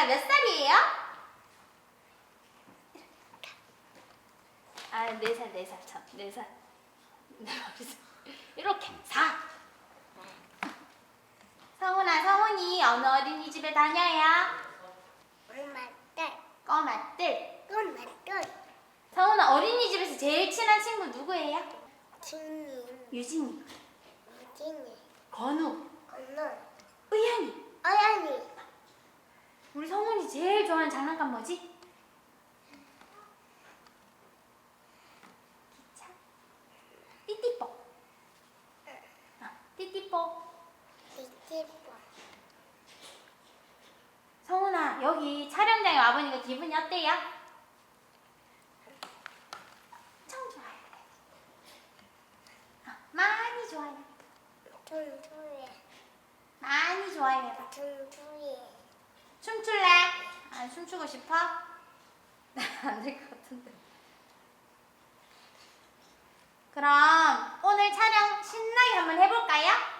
나이가 몇 살이에요? 아, 네 살, 네 살, 참, 네 살. 네? 이렇게, 사. 성훈아, 성훈이 어느 어린이집에 다녀요? 엄마들, 꼬마들. 엄마들, 성훈아, 어린이집에서 제일 친한 친구 누구예요? 진이, 유진이, 진이, 건우, 건우, 의연이. 어연이, 우리 성훈이 좋아하는 장난감 뭐지? 기차. 띠띠뽀. 아, 띠띠뽀. 띠띠뽀, 성훈아, 여기 촬영장에 와보니까 기분이 어때요? 엄청 좋아요. 아, 많이 좋아요. 퉁퉁이, 많이 좋아요. 퉁퉁이, 춤출래? 안 춤추고 싶어? 안될 것 같은데. 그럼 오늘 촬영 신나게 한번 해볼까요?